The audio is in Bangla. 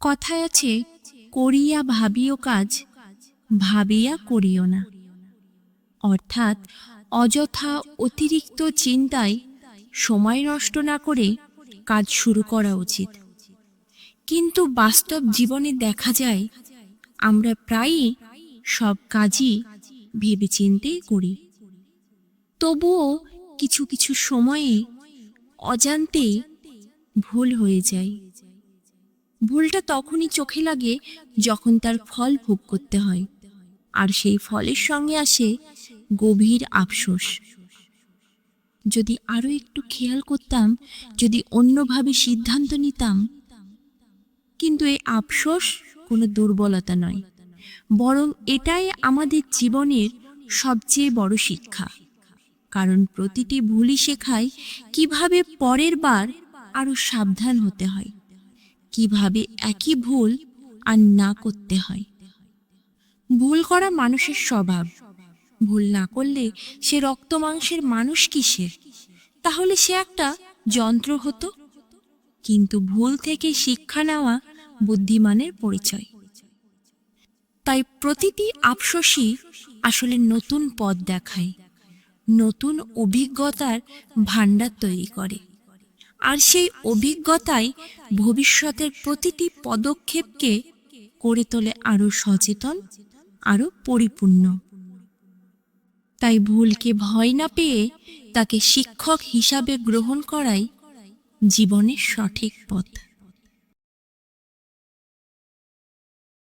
কথায় আছে, করিয়া ভাবিও কাজ, ভাবিয়া করিও না। অর্থাৎ, অযথা অতিরিক্ত চিন্তায় সময় নষ্ট না করে কাজ শুরু করা উচিত। কিন্তু বাস্তব জীবনে দেখা যায়, আমরা প্রায়ই সব কাজই ভেবেচিন্তেই করি। তবুও কিছু কিছু সময়ে অজান্তেই ভুল হয়ে যায়। ভুলটা তখনই চোখে লাগে যখন তার ফল ভোগ করতে হয়। আর সেই ফলের সঙ্গে আসে গভীর আফসোস। যদি আরও একটু খেয়াল করতাম, যদি অন্যভাবে সিদ্ধান্ত নিতাম, কিন্তু এই আফসোস কোনো দুর্বলতা নয়, বরং এটাই আমাদের জীবনের সবচেয়ে বড় শিক্ষা। কারণ প্রতিটি ভুলই শেখায় কীভাবে পরের বার আরও সাবধান হতে হয়। কীভাবে একই ভুল আর না করতে হয়। ভুল করা মানুষের স্বভাব। ভুল না করলে সে রক্ত মাংসের মানুষ কিসের? তাহলে সে একটা যন্ত্র হতো। কিন্তু ভুল থেকে শিক্ষা নেওয়া বুদ্ধিমানের পরিচয়। তাই প্রতিটি আফসোসই আসলে নতুন পথ দেখায়, নতুন অভিজ্ঞতার ভাণ্ডার তৈরি করে। আর সেই অভিজ্ঞতাই ভবিষ্যতের প্রতিটি পদক্ষেপকে করে তোলে আরও সচেতন আরও পরিপূর্ণ। তাই ভুলকে ভয় না পেয়ে তাকে শিক্ষক হিসাবে গ্রহণ করাই জীবনের সঠিক পথ।